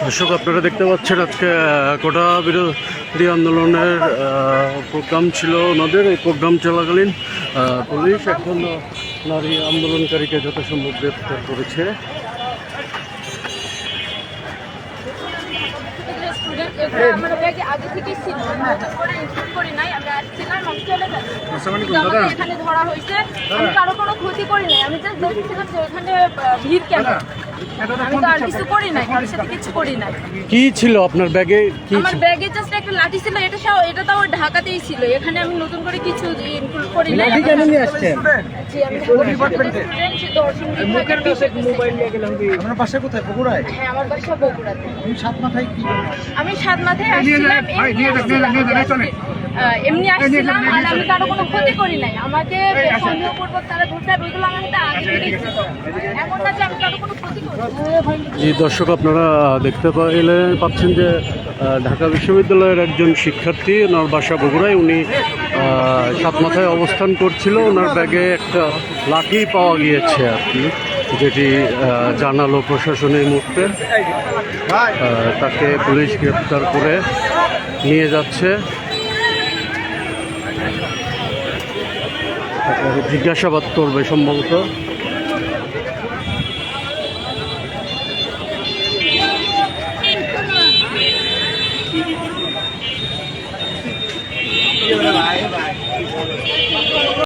দর্শক আপনারা দেখতে পাচ্ছেন আজকে কোটা বিরোধী আন্দোলনের প্রোগ্রাম ছিল ওনাদের। এই প্রোগ্রাম চলাকালীন আহ, পুলিশ এখন নারী আন্দোলনকারীকে যথাসম্ভব গ্রেপ্তার করেছে। আমি ধরা হয়েছে। আমি কারও কোনো ক্ষতি করি নাই আমি জাস্ট দেখছিলাম যে এখানে ভিড় কেন আমি তো আর কিছু করি নাই কারোর সাথে কিছু করি নাই। কি ছিল আপনার ব্যাগে? কি আমার ছিল? ব্যাগে জাস্ট একটা লাঠি ছিল এটা সব এটা তাও ঢাকাতেই ছিল এখানে আমি নতুন করে কিছু ইনক্লুড করি নাই। লাঠি কেন নিয়ে আসছেন? জি আমি স্টুডেন্ট দর্শন বিভাগের বিষয় আপনার বাসা কোথায়? বগুড়ায়? হ্যাঁ আমার বাসা বগুড়াতে। আমি সাত মাথায় কি আমি সাত মাথায় আসছিলাম এমনি আসছিলাম। আহ, এমনি আসছিলাম আর আমি কারও কোনো ক্ষতি করি নাই। আমাকে সন্দেহপূর্বক তারা ধরতে হবে ওইগুলো আমার হাতে আগে ছিল। এমন না যে আমি কারও কোনো ক্ষতি করি জি, দর্শক, আপনারা দেখতে পাইলে পাচ্ছেন যে ঢাকা বিশ্ববিদ্যালয়ের একজন শিক্ষার্থী, ওনার বাসা বগুড়ায়, উনি সাত মাথায় অবস্থান করছিল। ওনার ব্যাগে একটা লাঠি পাওয়া গিয়েছে আর কি, যেটি জানালো প্রশাসনের মুহূর্তে। তাকে পুলিশ গ্রেপ্তার করে নিয়ে যাচ্ছে। জিজ্ঞাসাবাদ করবে সম্ভবত। video bye bye